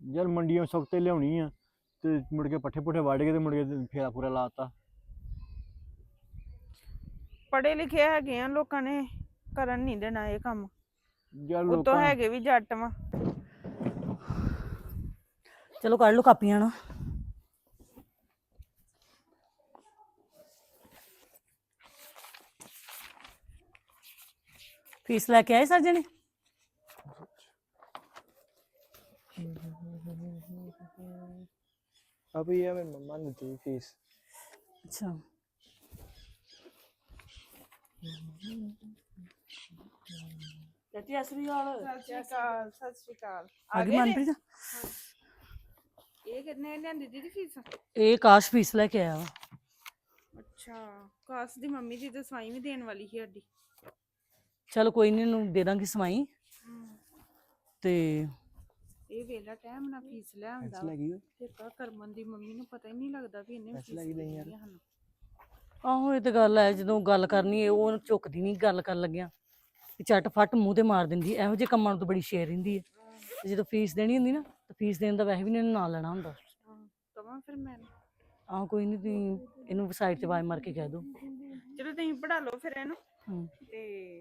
ਯਾਰ ਮੰਡੀਆਂ ਸਖਤੇ ਲਿਆਉਣੀ ਆ ਤੇ ਮੁੜ ਕੇ ਪੱਠੇ ਪੁੱਠੇ ਵੱਢ ਕੇ ਤੇ ਮੁੜ ਕੇ ਫੇਰਾ ਪੂਰਾ ਲਾਤਾ ਪੜ੍ਹੇ ਲਿਖੇ ਹੈਗੇ ਆ ਲੋਕਾਂ ਨੇ ਕਰਨ ਨਹੀਂ ਦੇਣਾ ਇਹ ਕੰਮ। ਯਾਰ ਉਤੋਂ ਲੋਕਾਂ ਹੈਗੇ ਵੀ ਜੱਟ ਵਾ। ਚਲੋ ਕੱਢ ਲਓ ਕਾਪੀਆਂ ਨਾ। ਫੀਸ ਲੈ ਕੇ ਆਏ ਸਰ ਜਣੇ ਅਭੀ ਇਹ ਮੇਰੀ ਮੰਮਾ ਨੇ ਦਿੱਤੀ ਫੀਸ। ਅੱਛਾ। ਚਾਚੀ ਅਸਰੀ ਵਾਲ ਸਤਿ ਸ਼੍ਰੀ ਅਕਾਲ ਸਤਿ ਸ਼੍ਰੀ ਅਕਾਲ। ਆ ਗਈ ਮਨਪ੍ਰੀਤ? ਇਹ ਕਿੰਨੇ ਲਿਆਂਦੀ ਦੀਦੀ ਫੀਸ? ਇਹ ਕਾਸ਼ ਫੀਸ ਲੈ ਕੇ ਆਇਆ ਵਾ। ਅੱਛਾ ਕਾਸ ਦੀ ਮੰਮੀ ਦੀ ਤਾਂ ਸਵਾਈ ਵੀ ਦੇਣ ਵਾਲੀ ਸੀ ਸਾਡੀ। ਚਲ ਕੋਈ ਨਹੀਂ ਇਹਨੂੰ ਦੇ ਦਾਂਗੀ ਸਮਾਈ ਤੇ ਇਹ ਵੇਲਾ ਟਾਈਮ ਨਾਲ ਫੀਸ ਲੈ ਆਉਂਦਾ ਪੈਸੇ ਲੱਗੀ ਓਏ ਤੇ ਕਾ ਕਰਮਨ ਦੀ ਮੰਮੀ ਨੂੰ ਪਤਾ ਹੀ ਨਹੀਂ ਲੱਗਦਾ ਵੀ ਇਹਨੇ ਫੀਸ ਲੱਗੀ ਦੇਣੀ ਯਾਰ। ਦੇਣੀ ਆ ਸਾਨੂੰ। ਆਹੋ ਇਹ ਤੇ ਗੱਲ ਹੈ ਜਦੋਂ ਗੱਲ ਕਰਨੀ ਹੈ ਉਹ ਝੁਕਦੀ ਨਹੀਂ ਗੱਲ ਕਰਨ ਲੱਗਿਆ। ਵੀ ਝਟ ਫੱਟ ਮੂੰਹ ਤੇ ਮਾਰ ਦਿੰਦੀ ਹੈ। ਇਹੋ ਜਿਹੇ ਕੰਮਾਂ ਨੂੰ ਤਾਂ ਬੜੀ ਸ਼ੇਰ ਰਹਿੰਦੀ ਹੈ। ਤੇ ਜਦੋਂ ਫੀਸ ਦੇਣੀ ਹੁੰਦੀ ਨਾ ਤਾਂ ਫੀਸ ਦੇਣ ਦਾ ਵੈਸੇ ਵੀ ਨਹੀਂ ਇਹਨੂੰ ਨਾਲ ਲੈਣਾ ਹੁੰਦਾ। ਕਵਾਂ ਫਿਰ ਮੈਂ ਆਹ ਕੋਈ ਨਹੀਂ ਤੁਸੀਂ ਇਹਨੂੰ ਸਾਈਡ ਤੇ ਆਵਾਜ਼ ਮਾਰ ਕੇ ਕਹਿ ਦਿਓ। ਚਲੋ ਤੁਸੀਂ ਪੜਾ ਲਓ ਫਿਰ ਇਹਨੂੰ। ਹਮ। ਤੇ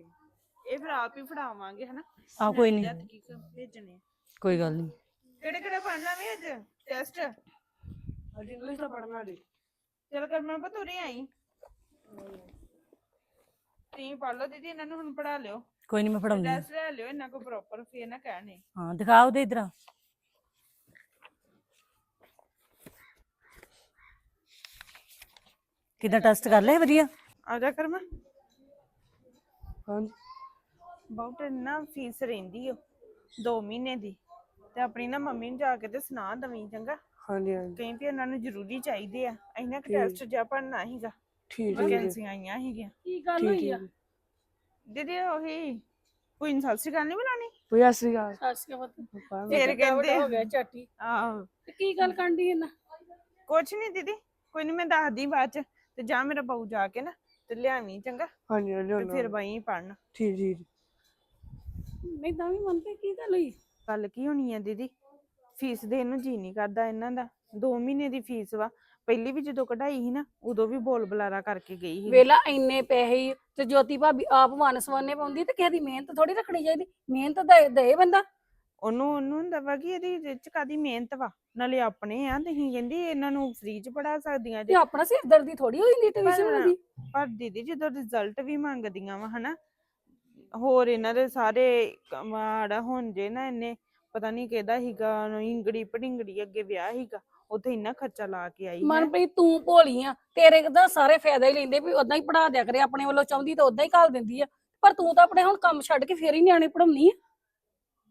ਇਹ ਫਿਰ ਆਪ ਹੀ ਫੜਾਵਾਂਗੇ ਹਨਾ? ਆਹ ਕੋਈ ਨਹੀਂ ਜਦ ਕੀ ਕ- ਭੇਜਣੇ ਆ। ਕੋਈ ਗੱਲ ਨਹੀਂ। ਕਿਹੜੇ ਕਿਹੜੇ ਪੜਨਾ ਵੀ ਅੱਜ? ਟੈਸਟ ਅੱਜ ਇੰਗਲਿਸ਼ ਦਾ ਪੜਨਾ ਜੀ ਚਲ ਕਰਮਨ ਬਤੂਰੇ ਆਈ। ਤੁਸੀਂ ਪੜ ਲਓ ਦੀਦੀ ਇਹਨਾਂ ਨੂੰ ਹੁਣ ਪੜਾ ਲਿਓ। ਕੋਈ ਨਹੀਂ ਮੈਂ ਪੜਾਉਂਦੀ। ਟੈਸਟ ਲੈ ਲਿਓ ਇਹਨਾਂ ਕੋ ਪ੍ਰੋਪਰ ਫੇਰ ਨਾ ਕਹਿਣੇ। ਹਾਂ ਦਿਖਾਓ ਦੇ ਇਧਰ। ਕਿਦਾਂ ਟੈਸਟ ਕਰ ਲਿਆ ਵਧੀਆ। ਆ ਜਾ ਕਰਮਨ ਹਾਂਜੀ। ਬਹੁਤ ਨਾ ਫੀਸ ਰਹਿੰਦੀ ਓ 2 ਮਹੀਨੇ ਦੀ। ਤੇ ਆਪਣੀ ਨਾ ਮੰਮੀ ਨੂੰ ਜਾ ਕੇ ਤੇ ਸੁਣਾ ਦਵੀਂ ਚੰਗਾ। ਹਾਂਜੀ ਹਾਂਜੀ। ਕਹੀਂ ਵੀ ਇਹਨਾਂ ਨੂੰ ਜ਼ਰੂਰੀ ਚਾਹੀਦੇ ਆ। ਇਹਨਾਂ ਕਿ ਟੈਸਟ ਜਾ ਪੜਨਾ ਸੀਗਾ। ਠੀਕ ਹੈ ਜੀ। ਵੈਕੈਂਸੀਆਂ ਆਈਆਂ ਸੀਗੀਆਂ। ਕੀ ਗੱਲ ਹੋਈ ਆ। ਦੀਦੀ ਉਹੀ ਕੋਈ ਸ਼੍ਰੀ ਅਕਾਲ ਨਹੀਂ ਬੁਲਾਣੀ ਕੋਈ ਅਸਰੀ ਗੱਲ ਸਾਸੀ ਕਾ ਫੇਰ ਕਹਿੰਦੇ ਹੋ ਗਿਆ ਝਾਟੀ। ਆਹੋ। ਤੇ ਕੀ ਗੱਲ ਕਰਨੀ ਇਹਨਾਂ? ਕੁਛ ਨਹੀਂ ਦੀਦੀ ਕੋਈ ਨਹੀਂ ਮੈਂ ਦੱਸਦੀ ਬਾਅਦ ਚ। ਤੇ ਜਾ ਮੇਰਾ ਬਾਊ ਜਾ ਕੇ ਨਾ ਤੇ ਲਿਆਵੀਂ ਚੰਗਾ। ਹਾਂਜੀ ਹਾਂਜੀ ਫਿਰ ਬਾਈ ਪੜਨ ਠੀਕ ਠੀਕ। ਨਹੀਂ ਤਾਂ ਵੀ ਮੰਨਦੇ ਕੀ ਗੱਲ ਹੋਈ? ਗੱਲ ਕੀ ਹੋਣੀ ਆ ਦੀਦੀ? ਫੀਸ ਦੇਣ ਨੂੰ ਜੀ ਨਹੀਂ ਕਰਦਾ ਇਹਨਾਂ ਦਾ। 2 ਮਹੀਨੇ ਦੀ ਫੀਸ ਵਾ। ਪਹਿਲੀ ਵੀ ਜਦੋਂ ਕਢਾਈ ਸੀ ਨਾ ਉਦੋਂ ਵੀ ਬੋਲ ਬੁਲਾਰਾ ਕਰਕੇ ਗਈ ਸੀ। ਵੇਲਾ ਇੰਨੇ ਪੈਸੇ ਤੇ ਜੋਤੀ ਭਾਬੀ ਆਪ ਵਨ ਸਵਾਨੇ ਪਾਉਂਦੀ ਤੇ ਕਿਸੇ ਦੀ ਮਿਹਨਤ ਥੋੜੀ ਰੱਖਣੀ ਚਾਹੀਦੀ। ਮਿਹਨਤ ਦੇ ਦੇ ਬੰਦਾ। ਉਹਨੂੰ ਉਹਨੂੰ ਹੁੰਦਾ ਵਾ ਕਿ ਇਹਦੀ ਇਹਦੇ ਚ ਕਾਦੀ ਮਿਹਨਤ ਵਾ? ਨਾਲੇ ਆਪਣੇ ਆ ਤੁਸੀਂ ਕਹਿੰਦੀ ਇਹਨਾਂ ਨੂੰ ਫ੍ਰੀ ਚ ਪੜਾ ਸਕਦੀਆਂ ਤੇ ਜੇ ਆਪਣਾ ਸਿਰਦਰਦੀ ਥੋੜੀ ਹੋ ਜਾਂਦੀ ਟਿਊਸ਼ਨ ਦੀ ਪਰ ਦੀਦੀ ਜਦੋਂ ਰਿਜ਼ਲਟ ਵੀ ਮੰਗਦੀਆਂ ਵਾ ਹਨਾ ਹੋਰ ਇਹਨਾਂ ਦੇ ਸਾਰੇ ਮਾੜਾ ਹੁਣ ਜੇ ਨਾ ਇਹਨੇ ਪਤਾ ਨਹੀਂ ਕਿਹਦਾ ਹੀਗਾ ਇੰਗੜੀ ਪੜਿੰਗੜੀ ਅੱਗੇ ਵਿਆਹ ਹੀਗਾ ਉੱਥੇ ਇੰਨਾ ਖਰਚਾ ਲਾ ਕੇ ਆਈ ਹੈ। ਮਨਪ੍ਰੀਤ ਤੂੰ ਭੋਲੀ ਆ ਤੇਰੇ ਦਾ ਸਾਰੇ ਫਾਇਦਾ ਹੀ ਲੈਂਦੇ ਵੀ ਉਦਾਂ ਹੀ ਪੜਾ ਦਿਆ ਕਰੇ ਆਪਣੇ ਵੱਲੋਂ ਚਾਹੁੰਦੀ ਤਾਂ ਉਦਾਂ ਹੀ ਘੱਲ ਦਿੰਦੀ ਆ ਪਰ ਤੂੰ ਤਾਂ ਆਪਣੇ ਹੁਣ ਕੰਮ ਛੱਡ ਕੇ ਫੇਰ ਹੀ ਨਿਆਣੇ ਪੜਾਉਣੀ ਆ।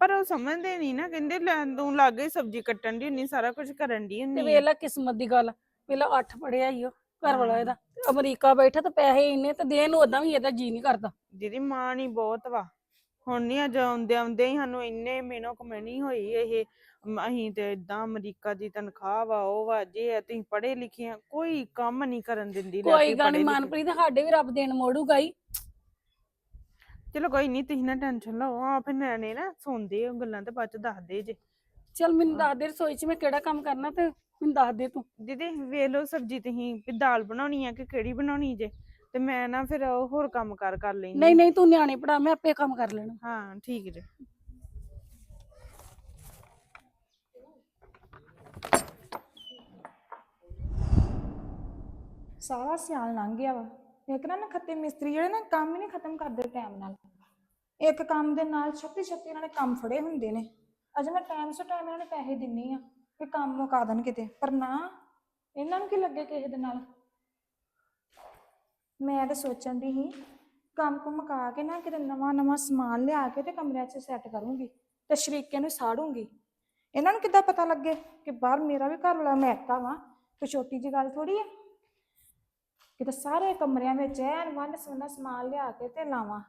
ਪਰ ਉਹ ਸਮਝਦੇ ਨਹੀਂ ਨਾ ਕਹਿੰਦੇ ਲੈ ਤੂੰ ਲਾਗੇ ਸਬਜ਼ੀ ਕੱਟਣ ਦੀ ਹੁੰਨੀ ਸਾਰਾ ਕੁਝ ਕਰਨ ਦੀ ਤੇ ਹੁੰਨੀ ਕਿਸਮਤ ਦੀ ਗੱਲ ਵੇਲਾ ਅੱਠ ਪੜਿਆ ਹੀ ਉਹ ਘਰ ਵਾਲਾ ਇਹਦਾ। ਅਮਰੀਕਾ ਬੈਠਾ ਤੇ ਪੈਸੇ ਇੰਨੇ ਤੇ ਦੇਣ ਨੂੰ ਉਦਾਂ ਵੀ ਇਹਦਾ ਜੀ ਨਹੀਂ ਕਰਦਾ। ਦੀਦੀ ਮਾਂ ਨਹੀਂ ਬਹੁਤ ਵਾ। ਹੁਣ ਨਹੀਂ ਅਜ ਆਉਂਦੇ ਆਉਂਦੇ ਹੀ ਸਾਨੂੰ ਇੰਨੇ ਮਿਹਨੋ ਕਮਣੀ ਹੋਈ ਇਹ। ਮ- ਅਸੀਂ ਤੇ ਇਦਾਂ ਅਮਰੀਕਾ ਦੀ ਤਨਖਾਹ ਵਾ ਉਹ ਵਾ ਜੇ ਆ, ਤੁਸੀਂ ਪੜ੍ਹੇ ਲਿਖੇ ਆ ਕੋਈ ਕੰਮ ਨਹੀਂ ਕਰਨ ਦਿੰਦੀ ਲੈ ਕੋਈ ਵੀ ਗੱਲ ਨਹੀਂ ਪੜ੍ਹੇ ਲਿਖੇ। ਮਨਪ੍ਰੀਤ ਸਾਡੇ ਵੀ ਰੱਬ ਦੇਣ ਮੋੜੂਗਾ ਹੀ। ਚਲੋ ਕੋਈ ਨਹੀਂ ਤੁਸੀਂ ਨਾ ਟੈਨਸ਼ਨ ਲਓ ਆ ਫਿਰ ਨਿਆਣੇ ਨਾ ਸੌਂਦੇ ਗੱਲਾਂ ਤੇ ਬਾਅਦ ਚ ਦੱਸਦੇ ਜੇ। ਚੱਲ ਮੈਨੂੰ ਦੱਸ ਦੇ ਰਸੋਈ 'ਚ ਮੈਂ ਕਿਹੜਾ ਕੰਮ ਕਰਨਾ ਤੇ ਮੈਨੂੰ ਦੱਸ ਦੇ ਤੂੰ। ਦੀਦੀ ਵੇਖ ਲਓ ਸਬਜ਼ੀ ਤੁਸੀਂ ਵੀ ਦਾਲ ਬਣਾਉਣੀ ਆ ਕਿ ਕਿਹੜੀ ਬਣਾਉਣੀ ਜੇ। ਤੇ ਮੈਂ ਨਾ ਫਿਰ ਉਹ ਹੋਰ ਕੰਮ ਕਾਰ ਕਰ ਲੈਂਦੀ ਨਹੀਂ ਨਹੀਂ ਤੂੰ ਨਿਆਣੇ ਪੜਾ ਮੈਂ ਆਪੇ ਕੰਮ ਕਰ ਲੈਣਾ। ਹਾਂ ਠੀਕ ਜੇ। ਸਾਰਾ ਸਿਆਲ ਲੰਘ ਗਿਆ ਵਾ। ਇੱਕ ਨਾ ਨਖੱਤੇ ਮਿਸਤਰੀ ਜਿਹੜੇ ਨਾ ਕੰਮ ਹੀ ਨਹੀਂ ਖਤਮ ਕਰਦੇ ਟਾਈਮ ਨਾਲ। ਇੱਕ ਕੰਮ ਦੇ ਨਾਲ ਛੱਤੀ ਛੱਤੀ ਇਹਨਾਂ ਨੇ ਕੰਮ ਫੜੇ ਹੁੰਦੇ ਨੇ। ਅਜੇ ਮੈਂ ਟਾਈਮ ਸੋ ਟਾਈਮ ਇਹਨਾਂ ਨੇ ਪੈਸੇ ਦਿੰਨੀ ਆ। ਕਿ ਕੰਮ ਮੁਕਾ ਦੇਣ ਕਿਤੇ, ਪਰ ਨਾ ਇਹਨਾਂ ਨੂੰ ਕੀ ਲੱਗੇ ਕਿਸੇ ਦੇ ਨਾਲ? ਮੈਂ ਤਾਂ ਸੋਚਣ ਦੀ ਸੀ, ਕੰਮ ਕੁ ਮੁਕਾ ਕੇ ਨਾ ਕਿਤੇ ਨਵਾਂ ਨਵਾਂ ਸਮਾਨ ਲਿਆ ਕੇ ਤੇ ਕਮਰਿਆਂ 'ਚ ਸੈੱਟ ਕਰੂੰਗੀ ਤੇ ਸ਼ਰੀਕੇ ਨੂੰ ਸਾੜੂੰਗੀ। ਇਹਨਾਂ ਨੂੰ ਕਿੱਦਾਂ ਪਤਾ ਲੱਗੇ ਕਿ ਬਾਹਰ ਮੇਰਾ ਵੀ ਘਰ ਵਾਲਾ ਮੈਕਾ ਵਾ? ਕੋਈ ਛੋਟੀ ਜੀ ਗੱਲ ਥੋੜੀ ਹੈ ਕਿਤੇ ਸਾਰੇ ਕਮਰਿਆਂ ਵਿੱਚ ਐਨ ਵੰਡ ਸਵੰਨਾ ਸਮਾਨ ਲਿਆ ਕੇ ਤੇ ਲਾਵਾਂ।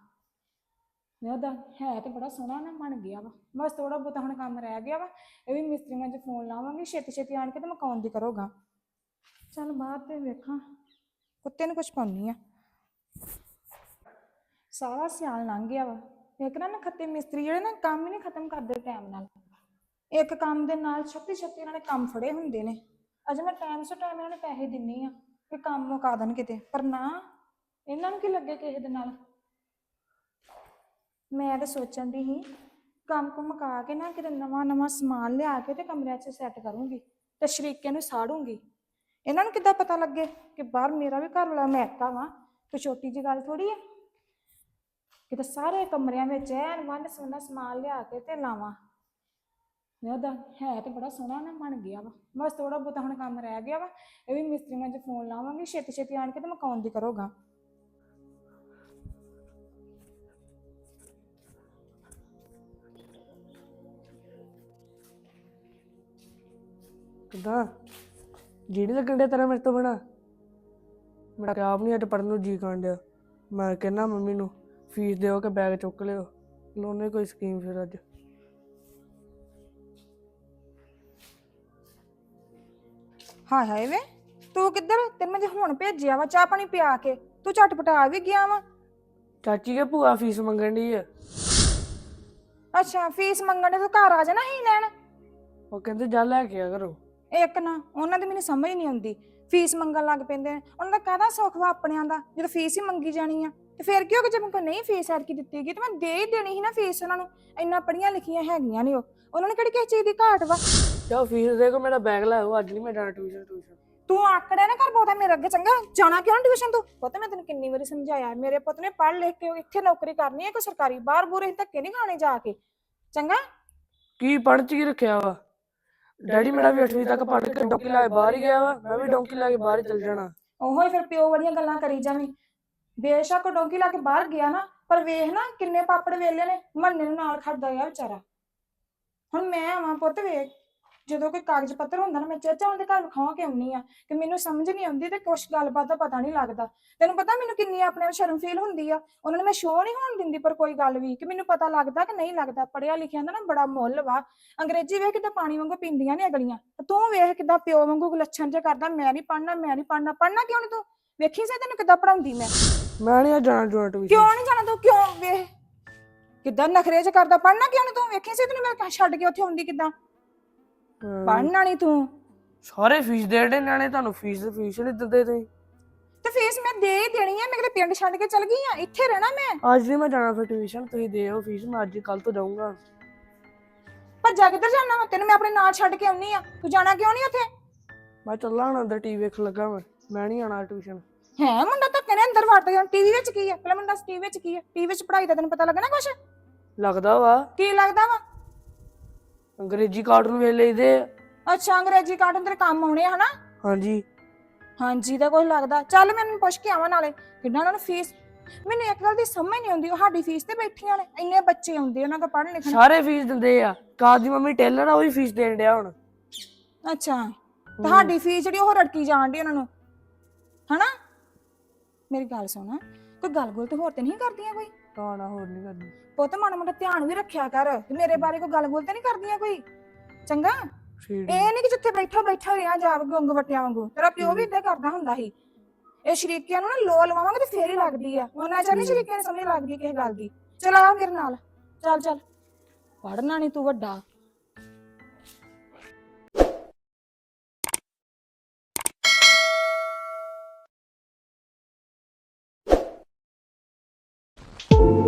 ਮੈਂ ਉਹਦਾ ਹੈ ਤੇ ਬੜਾ ਸੋਹਣਾ ਨਾ ਬਣ ਗਿਆ ਵਾ। ਬਸ ਥੋੜਾ ਬਹੁਤਾ ਹੁਣ ਕੰਮ ਰਹਿ ਗਿਆ ਵਾ, ਇਹ ਵੀ ਮਿਸਤਰੀਆਂ 'ਚ ਫੋਨ ਲਾਵਾਂਗੀ, ਛੇਤੀ ਛੇਤੀ ਆਣ ਕੇ ਤੇ ਮਕਾਉਣ ਦੀ ਕਰੋਗਾ। ਚੱਲ ਬਾਹਰ ਤੇ ਵੇਖਾਂ, ਕੁੱਤੇ ਨੂੰ ਕੁਝ ਪਾਉਣੀ ਆ। ਸਾਰਾ ਸਿਆਲ ਲੰਘ ਗਿਆ ਵਾ। ਇੱਕ ਨਾ ਖੱਤੇ ਮਿਸਤਰੀ ਜਿਹੜੇ ਨਾ ਕੰਮ ਹੀ ਨਹੀਂ ਖਤਮ ਕਰਦੇ ਟਾਈਮ ਨਾਲ। ਇੱਕ ਕੰਮ ਦੇ ਨਾਲ ਛੱਤੀ ਛੱਤੀ ਇਹਨਾਂ ਨੇ ਕੰਮ ਫੜੇ ਹੁੰਦੇ ਨੇ। ਅਜੇ ਮੈਂ ਟਾਈਮ ਸੋ ਟਾਈਮ ਇਹਨਾਂ ਨੂੰ ਪੈਸੇ ਦਿੰਨੀ ਆ ਕਿ ਕੰਮ ਮੁਕਾ ਦੇਣ ਕਿਤੇ, ਪਰ ਨਾ, ਇਹਨਾਂ ਨੂੰ ਕੀ ਲੱਗੇ ਕਿਸੇ ਦੇ ਨਾਲ? ਮੈਂ ਤਾਂ ਸੋਚਣ ਦੀ ਸੀ, ਕੰਮ ਕੁ ਮੁਕਾ ਕੇ ਨਾ ਕਿਤੇ ਨਵਾਂ ਨਵਾਂ ਸਮਾਨ ਲਿਆ ਕੇ ਤੇ ਕਮਰਿਆਂ 'ਚ ਸੈੱਟ ਕਰੂੰਗੀ ਤੇ ਸ਼ਰੀਕੇ ਨੂੰ ਸਾੜੂੰਗੀ। ਇਹਨਾਂ ਨੂੰ ਕਿੱਦਾਂ ਪਤਾ ਲੱਗੇ ਕਿ ਬਾਹਰ ਮੇਰਾ ਵੀ ਘਰ ਵਾਲਾ ਮੈਕਾ ਵਾ? ਕੋਈ ਛੋਟੀ ਜੀ ਗੱਲ ਥੋੜੀ ਆ? ਕਿਤੇ ਸਾਰੇ ਕਮਰਿਆਂ ਵਿੱਚ ਐਨ ਵੰਡ ਸਵੰਨਾ ਸਮਾਨ ਲਿਆ ਕੇ ਤੇ ਲਾਵਾਂ। ਮੈਂ ਉਹਦਾ ਹੈ ਤੇ ਬੜਾ ਸੋਹਣਾ ਨਾ ਬਣ ਗਿਆ ਵਾ। ਬਸ ਥੋੜਾ ਬਹੁਤਾ ਹੁਣ ਕੰਮ ਰਹਿ ਗਿਆ ਵਾ। ਇਹ ਵੀ ਮਿਸਤਰੀਆਂ 'ਚ ਫੋਨ ਲਾਵਾਂਗੀ ਛੇਤੀ ਛੇਤੀ ਆਣ ਕੇ ਤੇ ਮਕਾਉਣ ਦੀ ਕਰੋਗਾ? ਕਿੱਦਾਂ? ਜੀ ਨੀ ਲੱਗਣ ਡਿਆ ਤੇਰਾ ਮੇਰੇ ਤੋਂ ਬਣਾ ਮੇਰਾ ਤੇ ਆਪ ਨਹੀਂ ਅੱਜ ਪੜਨ ਨੂੰ ਜੀ ਕਰਨ ਡਿਆ। ਮੈਂ ਕਹਿੰਦਾ ਮੰਮੀ ਨੂੰ ਫੀਸ ਦਿਓ ਕਿ ਬੈਗ ਚੁੱਕ ਲਿਓ। ਲੋਨੇ ਕੋਈ ਸਕੀਮ ਫਿਰ ਅੱਜ। ਹਾਏ ਹਾਏ ਵੇ ਤੂੰ ਕਿੱਧਰ? ਤੈਨੂੰ ਮੈਂ ਜੇ ਹੁਣ ਭੇਜਿਆ ਵਾ ਚਾਹ ਪਾਣੀ ਪਿਆ ਕੇ ਤੂੰ ਝਟਪਟ ਆ ਵੀ ਗਿਆ ਵਾ। ਚਾਚੀ ਕੇ ਭੂਆ ਫੀਸ ਮੰਗਣ ਦੀ ਆ। ਅੱਛਾ ਫੀਸ ਮੰਗਣ ਦੇ ਤੂੰ ਘਰ ਆ ਜਾਣਾ ਹੀ ਲੈਣ? ਉਹ ਕਹਿੰਦੇ ਜਾ ਲੈ ਕੇ ਆ ਕਰੋ ਇੱਕ ਨਾ ਉਹਨਾਂ ਦੀ ਮੈਨੂੰ ਸਮਝ ਨਹੀਂ ਆਉਂਦੀ। ਫੀਸ ਮੰਗਣ ਲੱਗ ਪੈਂਦੇ ਨੇ। ਉਹਨਾਂ ਦਾ ਕਾਹਦਾ ਸੁੱਖ ਵਾ ਆਪਣਿਆਂ ਦਾ? ਜਦੋਂ ਫੀਸ ਹੀ ਮੰਗੀ ਜਾਣੀ ਆ ਤੇ ਫਿਰ ਕੀ ਹੋ ਗਿਆ? ਜੇ ਮੈਨੂੰ ਨਹੀਂ ਫੀਸ ਐਡ ਕੀ ਦਿੱਤੀ ਗਈ ਤੇ ਮੈਂ ਦੇ ਹੀ ਦੇਣੀ ਸੀ ਨਾ ਫੀਸ ਉਹਨਾਂ ਨੂੰ। ਇੰਨਾ ਪੜੀਆਂ ਲਿਖੀਆਂ ਹੈਗੀਆਂ ਨੇ ਉਹ। ਉਹਨਾਂ ਨੂੰ ਕਿਹੜੀ ਕਿਸੇ ਚੀਜ਼ ਦੀ ਘਾਟ ਵਾ? ਜਾਓ ਫੀਸ ਦੇ ਕੋ ਮੇਰਾ ਬੈਗ ਲੈ ਆਓ ਅੱਜ ਨਹੀਂ ਮੈਂ ਜਾਣਾ ਟਿਊਸ਼ਨ ਟਿਊਸ਼ਨ। ਤੂੰ ਆਕੜਿਆ ਨਾ ਕਰ ਬਹੁਤਾ ਮੇਰੇ ਅੱਗੇ ਚੰਗਾ? ਜਾਣਾ ਕਿਉਂ ਟਿਊਸ਼ਨ ਤੂੰ? ਪੁੱਤ ਮੈਂ ਤੈਨੂੰ ਕਿੰਨੀ ਵਾਰੀ ਸਮਝਾਇਆ ਮੇਰੇ ਪੁੱਤ ਨੇ ਪੜ੍ਹ ਲਿਖ ਕੇ ਇੱਥੇ ਨੌਕਰੀ ਕਰਨੀ ਹੈ ਕੋਈ ਸਰਕਾਰੀ ਬਾਹਰ ਬੂਰੇ ਧੱਕੇ ਨਹੀਂ ਖਾਣੇ ਜਾ ਕੇ। ਚੰਗਾ? ਕੀ ਪੜ੍ਹ ਚ ਕੀ ਰੱਖਿਆ ਵਾ? ਡੈਡੀ ਮੇਰਾ ਵੀ 8ਵੀਂ ਤੱਕ ਪੜ੍ਹ ਕੇ ਡੌਂਕੀ ਲਾ ਕੇ ਬਾਹਰ ਹੀ ਗਿਆ ਵਾ, ਮੈਂ ਵੀ ਡੌਂਕੀ ਲਾ ਕੇ ਬਾਹਰ ਹੀ ਚੱਲ ਜਾਣਾ। ਉਹੋ ਹੀ ਫਿਰ ਪਿਓ ਵਾਲੀਆਂ ਗੱਲਾਂ ਕਰੀ ਜਾਵੀਂ। ਬੇਸ਼ੱਕ ਉਹ ਲਾ ਕੇ ਬਾਹਰ ਗਿਆ ਨਾ, ਪਰ ਵੇਖ ਨਾ ਕਿੰਨੇ ਪਾਪੜ ਵੇਲੇ ਨੇ, ਮੰਨੇ ਨੂੰ ਨਾਲ ਖੜਦਾ ਗਿਆ ਵਿਚਾਰਾ। ਹੁਣ ਮੈਂ ਆਵਾਂ ਪੁੱਤ ਵੇਖ। ਜਦੋਂ ਕੋਈ ਕਾਗਜ਼ ਪੱਤਰ ਹੁੰਦਾ ਨਾ ਮੈਂ ਚਾਚਾ ਉਹਦੇ ਘਰ ਵਿਖਾਵਾਂ ਕਿ ਆਉਣੀ ਆ ਕਿ ਮੈਨੂੰ ਸਮਝ ਨਹੀਂ ਆਉਂਦੀ ਤੇ ਕੁਛ ਗੱਲਬਾਤ ਦਾ ਪਤਾ ਨਹੀਂ ਲੱਗਦਾ। ਤੈਨੂੰ ਪਤਾ ਮੈਨੂੰ ਕਿੰਨੀ ਆਪਣੇ ਆਪ ਸ਼ਰਮ ਫੀਲ ਹੁੰਦੀ ਆ? ਉਹਨਾਂ ਨੂੰ ਮੈਂ ਸ਼ੋਅ ਨਹੀਂ ਹੋਣ ਦਿੰਦੀ ਪਰ ਕੋਈ ਗੱਲ ਵੀ ਕਿ ਮੈਨੂੰ ਪਤਾ ਲੱਗਦਾ ਕਿ ਨਹੀਂ ਲੱਗਦਾ। ਪੜਿਆ ਲਿਖਿਆ ਦਾ ਨਾ ਬੜਾ ਮੁੱਲ ਵਾ। ਅੰਗਰੇਜ਼ੀ ਵੇਖ ਕਿਦਾਂ ਪਾਣੀ ਵਾਂਗੂ ਪੀਂਦੀਆਂ ਨੇ ਅਗਲੀਆਂ। ਤੇ ਵੇਖ ਕਿਦਾਂ ਪਿਓ ਵਾਂਗੂ ਲੱਛਣ ਜਿਹਾ ਕਰਦਾ ਮੈਂ ਨਹੀਂ ਪੜਨਾ ਮੈਂ ਨਹੀਂ ਪੜਨਾ ਪੜਨਾ ਕਿਉਂ ਨਹੀਂ ਤੂੰ? ਵੇਖੀ ਸੇ ਤੈਨੂੰ ਕਿਦਾਂ ਪੜਾਉਂਦੀ ਮੈਂ? ਮੈਂ ਨਹੀਂ ਜਾਣਾ ਜੁਣਾ ਟਿਊਸ਼ਨ ਕਿਉਂ ਨਹੀਂ ਜਾਣਾ ਤੂੰ? ਕਿਉਂ ਵੇਖ? ਕਿੱਦਾਂ ਨਖਰੇ ਚ ਕਰਦਾ ਪੜਨਾ ਕਿਉਂ ਨੀ ਤੂੰ? ਵੇਖੀ ਸੀ ਤੈਨੂੰ ਮੈਂ ਛੱਡ ਕੇ ਉੱਥੇ ਹੁੰਦੀ ਕਿੱਦਾਂ। ਪੜਨਾ ਨਹੀਂ ਤੂੰ? ਸਾਰੇ ਫੀਸ ਦੇ ਦੇ ਨਿਆਣੇ ਤੁਹਾਨੂੰ ਫੀਸ ਫੀਸ ਨਹੀਂ ਦਿੰਦੇ ਤੁਸੀਂ। ਤੇ ਫੀਸ ਮੈਂ ਦੇ ਹੀ ਦੇਣੀ ਆ ਮੈਂ ਕਿਤੇ ਪਿੰਡ ਛੱਡ ਕੇ ਚਲ ਗਈ ਆ ਇੱਥੇ ਰਹਿਣਾ ਮੈਂ। ਅੱਜ ਨਹੀਂ ਮੈਂ ਜਾਣਾ ਫਿਰ ਟਿਊਸ਼ਨ ਤੁਸੀਂ ਦਿਓ ਫੀਸ ਮੈਂ ਅੱਜ ਕੱਲ ਤੋਂ ਜਾਊਂਗਾ। ਭੱਜਾ ਕਿੱਧਰ ਜਾਣਾ ਵਾ? ਤੈਨੂੰ ਮੈਂ ਆਪਣੇ ਨਾਲ ਛੱਡ ਕੇ ਆਉਣੀ ਆ। ਤੂੰ ਜਾਣਾ ਕਿਉਂ ਨਹੀਂ ਉੱਥੇ? ਮੈਂ ਚੱਲਾਂ ਹੁਣ ਅੰਦਰ ਟੀਵੀ ਵੇਖ ਲੱਗਾ ਮੈਂ ਮੈਂ ਨਹੀਂ ਆਣਾ ਟਿਊਸ਼ਨ ਹੈ ਮੁੰਡਾ ਤਾਂ ਕਹਿੰਦੇ ਅੰਦਰ ਵੜ ਗਿਆ ਟੀਵੀ ਵਿੱਚ ਕੀ ਆ? ਪਹਿਲਾਂ ਮੁੰਡਾ ਟੀਵੀ ਵਿੱਚ ਕੀ ਆ? ਟੀਵੀ ਵਿੱਚ ਪੜ੍ਹਾਈ ਦਾ ਤੈਨੂੰ ਪਤਾ ਲੱਗਣਾ ਕੁਛ? ਲੱਗਦਾ ਵਾ। ਕੀ ਲੱਗਦਾ ਵਾ? ਅੰਗਰੇਜ਼ੀ ਕਾਰਟੂਨ ਵੇਖ ਲਈਦੇ ਆ। ਅੱਛਾ ਅੰਗਰੇਜ਼ੀ ਕਾਰਟੂਨ ਤੇਰੇ ਕੰਮ ਆਉਣੇ ਆ ਹਨਾ? ਹਾਂਜੀ। ਹਾਂਜੀ ਤਾਂ ਕੁਝ ਲੱਗਦਾ। ਚੱਲ ਮੈਨੂੰ ਪੁੱਛ ਕੇ ਆਵਾਂ ਨਾਲੇ। ਕਿੰਨਾ ਉਹਨਾਂ ਨੂੰ ਫੀਸ ਮੈਨੂੰ ਇੱਕ ਗੱਲ ਦੀ ਸਮਝ ਨਹੀਂ ਆਉਂਦੀ ਉਹ ਸਾਡੀ ਫੀਸ ਤੇ ਬੈਠੀਆਂ ਨੇ ਇੰਨੇ ਬੱਚੇ ਆਉਂਦੇ ਉਹਨਾਂ ਕੋਲ ਪੜ੍ਹਨ ਲਿਖਣ। ਸਾਰੇ ਫੀਸ ਦਿੰਦੇ ਆ। ਕਾਰ ਦੀ ਮੰਮੀ ਟੇਲਰ ਆ ਉਹ ਵੀ ਫੀਸ ਦੇਣ ਡਿਆ ਹੁਣ। ਅੱਛਾ ਤੁਹਾਡੀ ਫੀਸ ਜਿਹੜੀ ਉਹ ਰੜਕੀ ਜਾਣ ਦੀ ਉਹਨਾਂ ਨੂੰ। ਹਨਾ? ਮੇਰੀ ਗੱਲ ਸੁਣ। ਕੋਈ ਗੱਲ ਗੁੱਲ ਤੇ ਹੋਰ ਤੇ ਨਹੀਂ ਕਰਦੀਆਂ ਕੋਈ? ਨਾ ਨਾ ਹੋਰ ਨਹੀਂ ਕਰਨੀ ਪੁੱਤ ਮਾੜਾ ਮੋਟਾ ਧਿਆਨ ਵੀ ਰੱਖਿਆ ਕਰ ਤੇ ਮੇਰੇ ਬਾਰੇ ਕੋਈ ਗੱਲ ਗੁੱਲ ਤੇ ਨਹੀਂ ਕਰਦੀਆਂ ਕੋਈ? ਚੰਗਾ? ਠੀਕ ਇਹ ਨਹੀਂ ਕਿ ਜਿੱਥੇ ਬੈਠਾ ਬੈਠਾ ਰਿਹਾ ਜਾ ਗੁੰਗ ਵਟਿਆਂ ਵਾਂਗੂ। ਤੇਰਾ ਪਿਓ ਵੀ ਇਦਾਂ ਕਰਦਾ ਹੁੰਦਾ ਸੀ। ਇਹ ਸ਼ਰੀਕਿਆਂ ਨੂੰ ਨਾ ਲੋ ਲਵਾਵਾਂਗੇ ਤੇ ਫੇਰ ਹੀ ਲੱਗਦੀ ਆ। ਉਹਨਾਂ ਚਾਹ ਨਹੀਂ ਸ਼ਰੀਕਿਆਂ ਨੂੰ ਸਮਝ ਲੱਗਦੀ ਕਿਸੇ ਗੱਲ ਦੀ। ਚਲ ਆ ਮੇਰੇ ਨਾਲ। ਚੱਲ ਚੱਲ। ਪੜਨਾ ਨਹੀਂ ਤੂੰ ਵੱਡਾ। you.